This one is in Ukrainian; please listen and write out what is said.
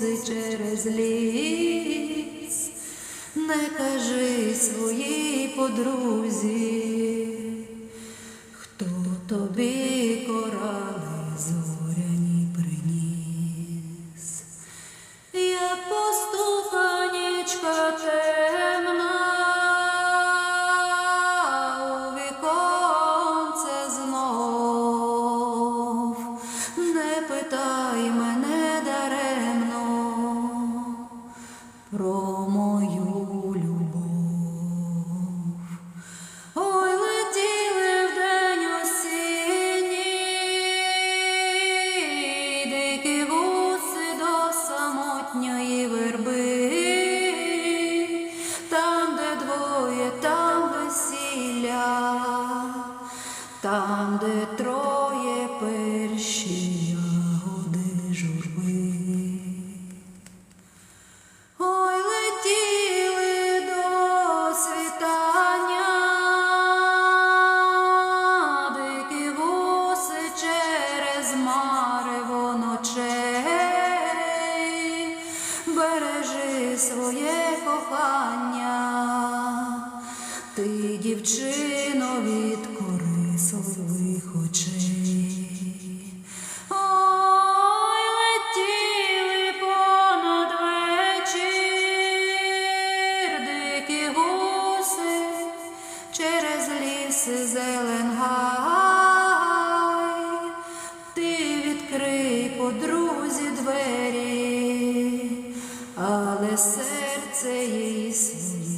дикі через ліс, не кажи своїй подрузі, хто тобі корали зоряні приніс. Як поступанічка темна, у не питай про бережи своє кохання, ти, дівчино, від корисливих очей. Понад вечір, дикі гуси через ліс зеленгай. Ти відкрий подрузі двері, але серце її свої.